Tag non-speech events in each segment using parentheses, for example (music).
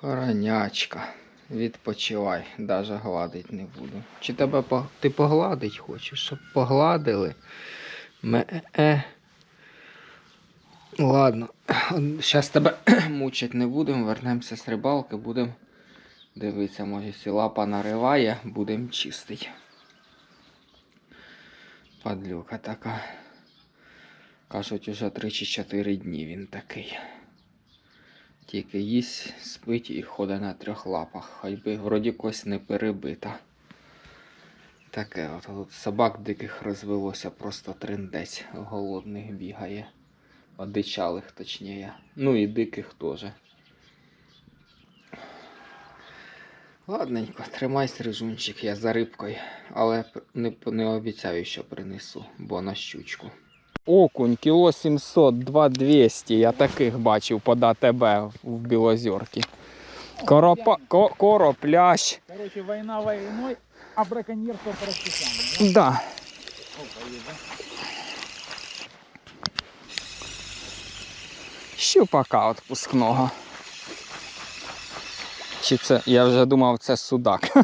Хоронячка. Відпочивай, даже гладить не буду. Чи тебе по... ти погладить хочеш, щоб погладили? Ме-е. Ладно, зараз тебе (clears throat) мучить не будемо, вернемося з рибалки, будемо дивитися, може сі лапа нариває, будемо чистити. Падлюка така. Кажуть, уже 3 чи 4 дні він такий. Тільки їсть, спить і ходить на трьох лапах. Хай би вроді кось не перебита. Таке от тут собак диких розвелося, просто триндець голодних бігає. Одичалих точніше. Ну і диких теж. Ладненько, тримайся, рижунчик, я за рибкою, але не, не обіцяю, що принесу, бо на щучку. Окунь, кіло 700, 2200, я таких бачив под АТБ в Білозерці. Коропа, ко, короплящ. Короче, война войной, а браконьерство по. Да. Да? Щупака отпускного. Чи це, я вже думав, це судак.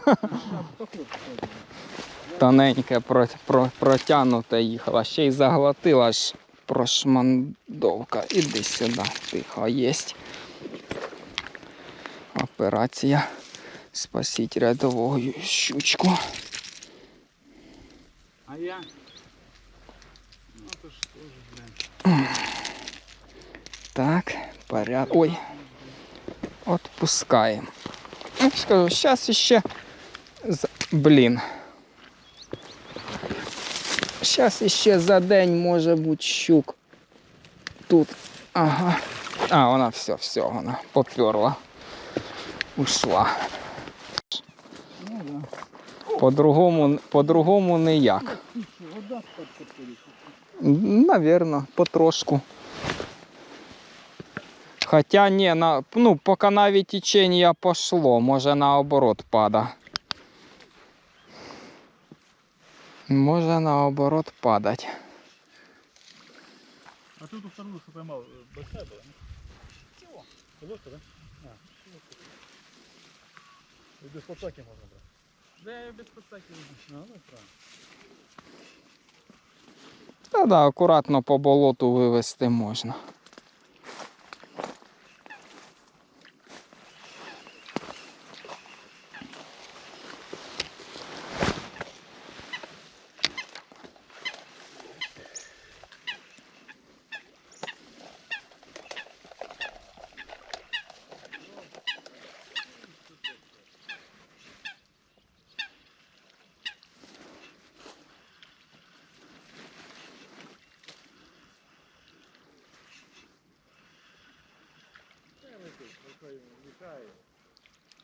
Тоненьке про, про, протягнуте їхала, ще й заглотила ж прошмандовка. Іди сюди, тихо, єсть. Операція. Спасіть рядовою щучку. А я? Ну, то же, блин. Так, поряд. Ой. Отпускаємо. Ну, Скажу, зараз іще. з- Блін. Зараз іще за день може бути щук. Тут. Ага. А, вона все, все, вона поперла. Ушла. По-другому, по-другому ніяк. Навірно, потрошку. Хоча ні, на, ну, поки навіть течення пошло, може наоборот пада. Може наоборот падать. А ты ту вторую, что поймал, э, большая была? нет? Чего? Ложка, да? А, ложка. И без подсаки можно брать. Да, я без подсаки. А, ну правильно. Та да, акуратно по болоту вивезти можна.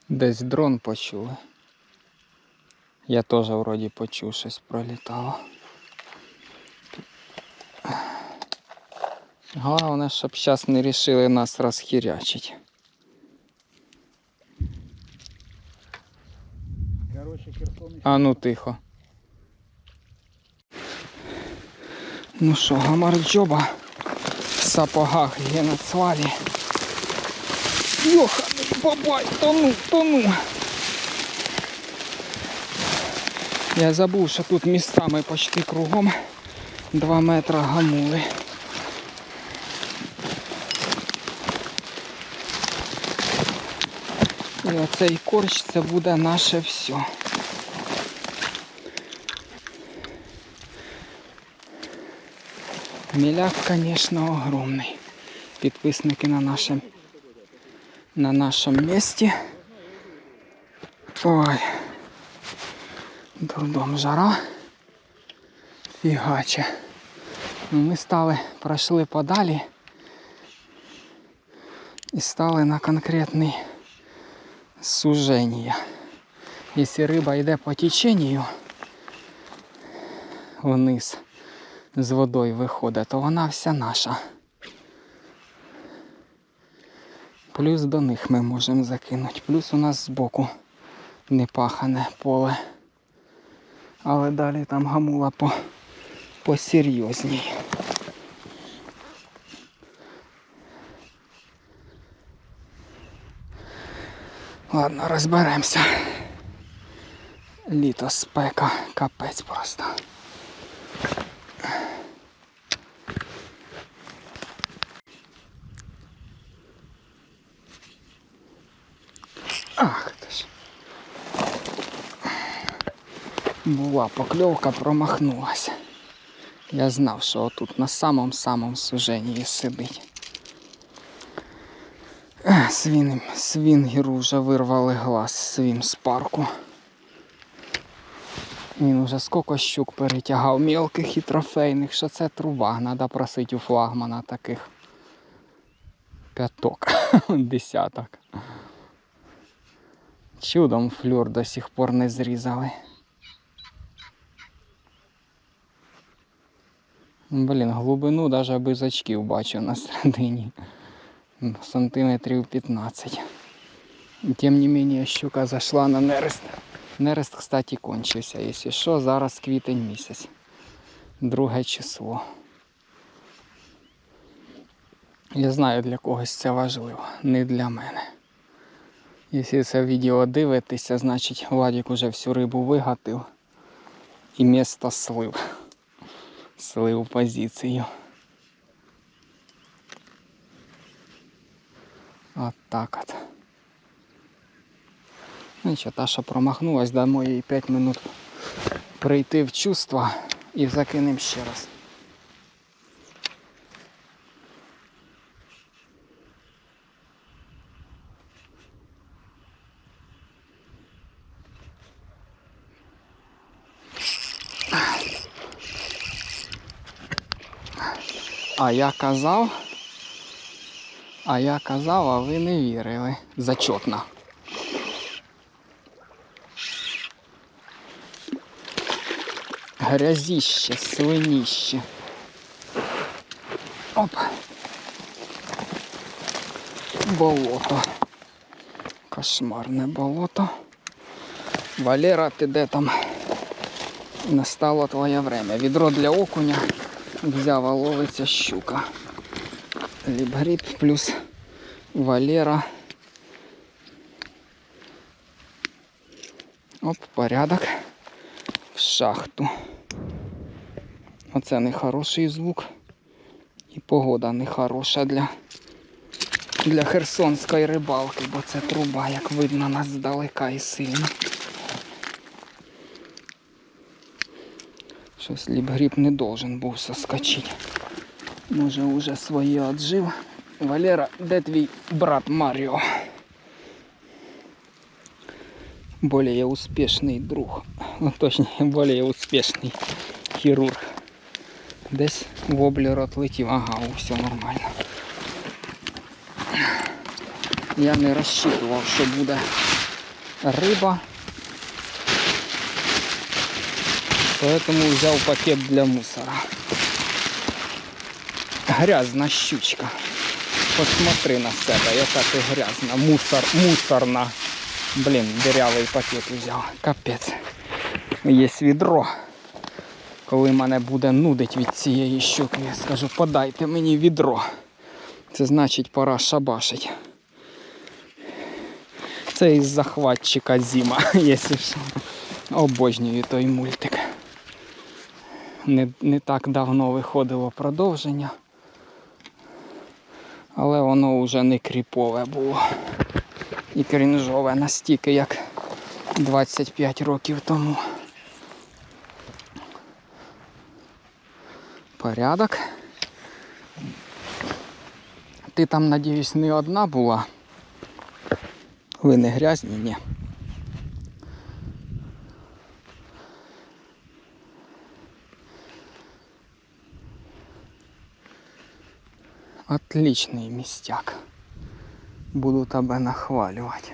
Десь дрон почули. Я теж вроді почув щось пролітало. Головне, щоб зараз не рішили нас розхірячити. А ну тихо. Ну що, гамарджоба в сапогах є на цвалі. Йоха, бабай, тону, тону. Я забув, що тут містами почти кругом 2 метри гамули. І оцей корч це буде наше все. Міляк, звісно, огромний. Підписники на нашому на нашому місці. Ой. Дурдом жара. Фігаче. Ну, ми стали, пройшли подалі і стали на конкретний суження. Якщо риба йде по теченню вниз з водою виходить, то вона вся наша. Плюс до них ми можемо закинути. Плюс у нас збоку непахане поле. Але далі там гамула по, посерйозній. Ладно, розберемося. Літо спека, капець просто. Ах ти ж. Була покльовка, промахнулася. Я знав, що отут на самому-самому суженні сидить. Ех, Свін, свінгеру вже вирвали глаз свім з парку. Він уже скільки щук перетягав мілких і трофейних, що це труба. Треба просити у флагмана таких п'яток, (laughs) десяток. Чудом флюр до сих пор не зрізали. Блін, глибину навіть без очків бачу на середині. Сантиметрів 15. Тим не менее, щука зайшла на нерест. Нерест, кстати, кончився. Якщо що, зараз квітень місяць. Друге число. Я знаю, для когось це важливо, не для мене. Якщо це відео дивитеся, значить Владик уже всю рибу вигатив і місто слив. Слив позицію. От так от. Ну що, та, що промахнулась, дамо їй 5 минут прийти в чувство і закинемо ще раз. А я казав, а я казав, а ви не вірили. Зачетно. Грязіще, свиніще. Оп. Болото. Кошмарне болото. Валера, ти де там? Настало твоє время. Відро для окуня взяв, а ловиться щука. Ліпгріб плюс Валера. Оп, порядок. В шахту. Оце не хороший звук. І погода не хороша для, для херсонської рибалки, бо це труба, як видно, нас здалека і сильно. Щось ліпгріб не должен був соскочити. Може уже своє отжив. Валера, де твій брат Маріо? Более успішний друг. Ну, точніше, (laughs) более успішний хірург. Десь воблер отлетів. Ага, о, все нормально. Я не розчитував, що буде риба. Поэтому взял пакет для мусора. Грязна щучка. Посмотри на себе, яка ти грязна. Мусор, мусорна. Блін, дирявий пакет взяв. Капець. Є відро. Коли мене буде нудить від цієї щуки, я скажу, подайте мені відро. Це значить пора шабашить. Це із захватчика Зіма, (laughs) якщо що. Обожнюю той мультик не, не так давно виходило продовження. Але воно вже не кріпове було. І крінжове настільки, як 25 років тому. Порядок. Ти там, надіюсь, не одна була. Ви не грязні, ні. Отличний містяк. Буду тебе нахвалювати.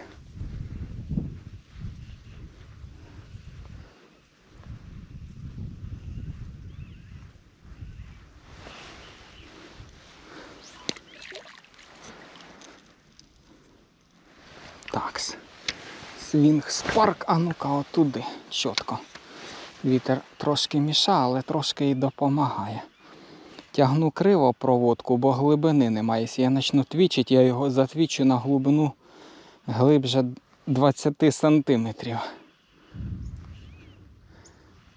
Такс. Свінг спарк, а ну-ка отуди, чітко. Вітер трошки мішає, але трошки і допомагає. Тягну криво проводку, бо глибини немає. Якщо я почну твічити, я його затвічу на глибину глибше 20 сантиметрів.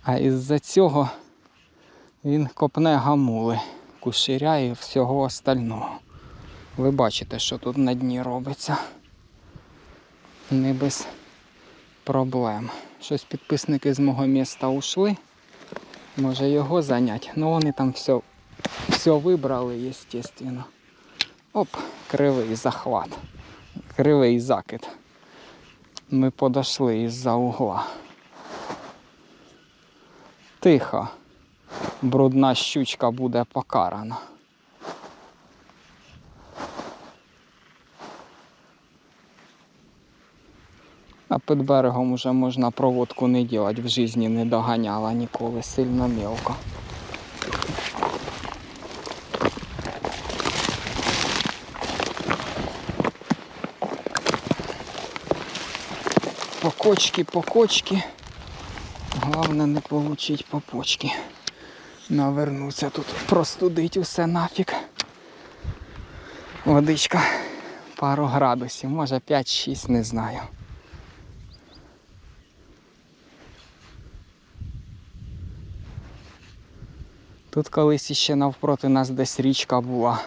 А із-за цього він копне гамули, куширя і всього остального. Ви бачите, що тут на дні робиться. Не без проблем. Щось підписники з мого міста ушли. Може його зайняти. Ну вони там все, все вибрали, звісно. Оп, кривий захват. Кривий закид. Ми подошли із-за угла. Тихо. Брудна щучка буде покарана. А під берегом уже можна проводку не делать, в житті не доганяла ніколи, сильно мелко. Кочки, по кочки. Головне не получить по почки. Навернуться тут, простудить усе нафіг. Водичка пару градусів, може 5-6, не знаю. Тут колись іще навпроти нас десь річка була.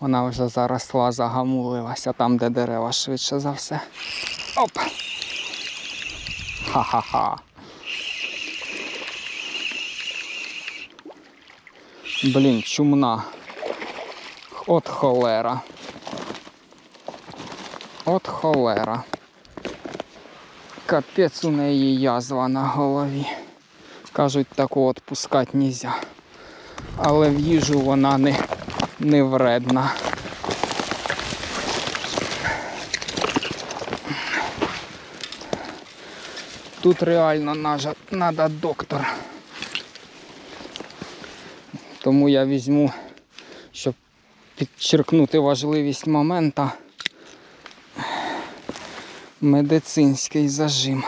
Вона вже заросла, загамулилася там, де дерева швидше за все. Оп! Ха-ха-ха. Блін, чумна. От холера. От холера. Капець у неї язва на голові. Кажуть, таку от пускати нельзя. Але в їжу вона не, не вредна. Тут реально треба доктор. Тому я візьму, щоб підчеркнути важливість момента, медицинський зажим.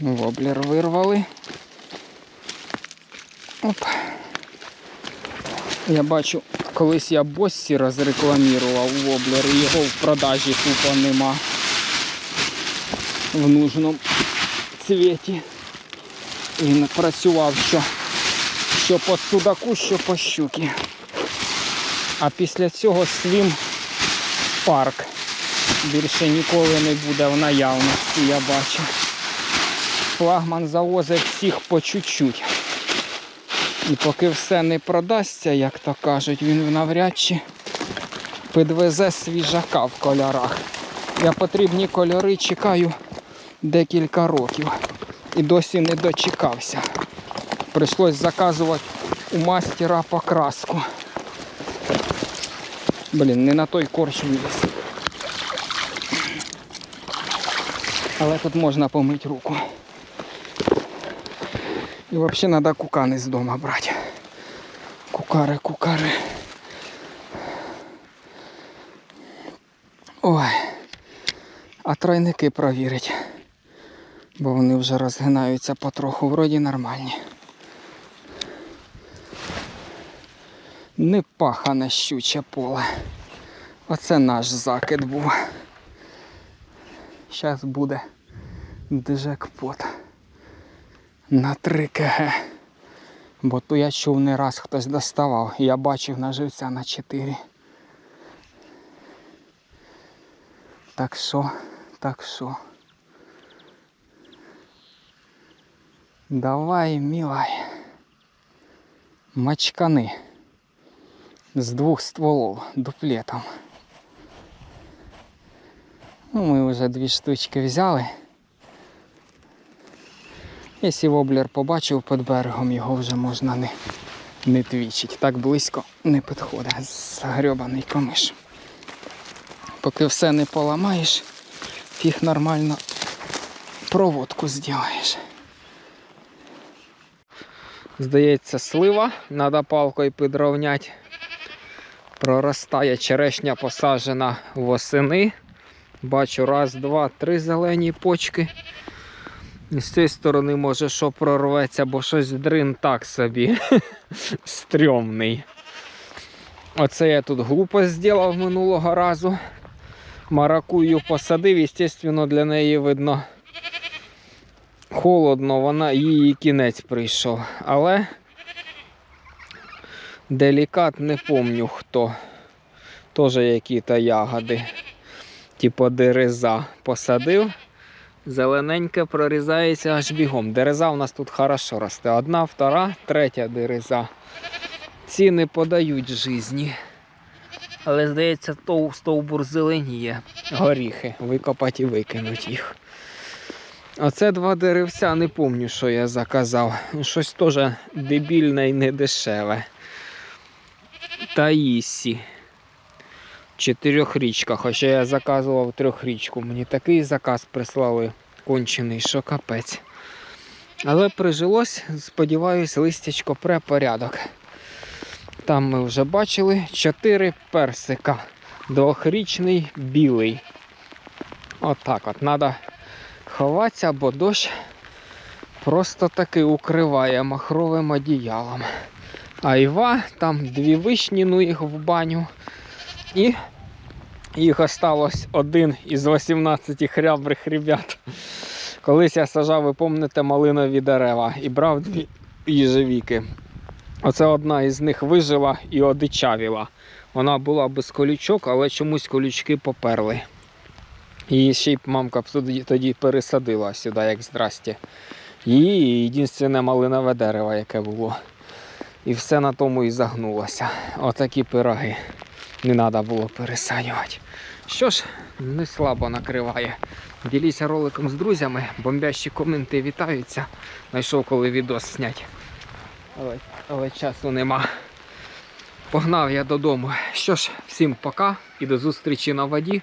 Воблер вирвали. Оп. Я бачу, колись я Боссі розрекламував воблер, і його в продажі тупо нема в нужному цвіті. Він працював що, що по судаку, що по щуки. А після цього свім парк більше ніколи не буде в наявності, я бачу. Флагман завозить всіх по чуть-чуть. І поки все не продасться, як то кажуть, він навряд чи підвезе свіжака в кольорах. Я потрібні кольори чекаю декілька років. І досі не дочекався. Прийшлось заказувати у мастера покраску. Блін, не на той корч виліз. Але тут можна помити руку. І взагалі треба кукани з дому брати. Кукари, кукари. Ой. А тройники провірить. Бо вони вже розгинаються потроху, вроді нормальні. Не пахане щуче поле. Оце наш закид був. Зараз буде джекпот на 3 кг. Бо то я чув не раз хтось доставав. Я бачив на на 4. Так що, так що. Давай, милай. Мачкани. З двох стволов дуплетом. Ну, ми вже дві штучки взяли. Якщо воблер побачив під берегом, його вже можна не, не твічить. Так близько не підходить. Загрьобаний комиш. Поки все не поламаєш, фіг нормально проводку зробиш. Здається, слива, треба палкою підровняти. Проростає черешня посаджена восени. Бачу раз, два, три зелені почки. І з цієї сторони може що прорветься, бо щось дрин так собі. (laughs) Стрьомний. Оце я тут глупость зробив минулого разу. Маракую посадив, звісно, для неї видно холодно, вона її кінець прийшов. Але делікат не помню хто. Теж які-то ягоди. Типу дереза посадив. Зелененьке прорізається аж бігом. Дереза у нас тут хорошо росте. Одна, втора, третя дереза. Ці не подають житті. Але здається, то стовбур зеленіє. Горіхи. Викопати і викинуть їх. Оце два деревця, не пам'ятаю, що я заказав. Щось теж дебільне і недешеве. Таїсі. Чотирьохрічка, хоча я заказував трьохрічку. Мені такий заказ прислали кончений, що капець. Але прижилось, сподіваюсь, листячко пре порядок. Там ми вже бачили чотири персика. Двохрічний білий. Отак от. Треба ховатися, бо дощ просто таки укриває махровим одіялом. Айва, там дві вишні, ну їх в баню. І їх осталось один із 18 хрябрих ребят. Колись я сажав, ви пам'ятаєте, малинові дерева і брав дві їжевіки. Оце одна із них вижила і одичавіла. Вона була без колючок, але чомусь колючки поперли. Її ще й мамка тоді, пересадила сюди, як здрасте. Її єдине малинове дерево, яке було. І все на тому і загнулося. Отакі пироги. Не треба було пересадювати. Що ж, не слабо накриває. Діліться роликом з друзями, бомбящі коменти вітаються. Знайшов коли відос зняти. Але, але часу нема. Погнав я додому. Що ж, всім пока і до зустрічі на воді.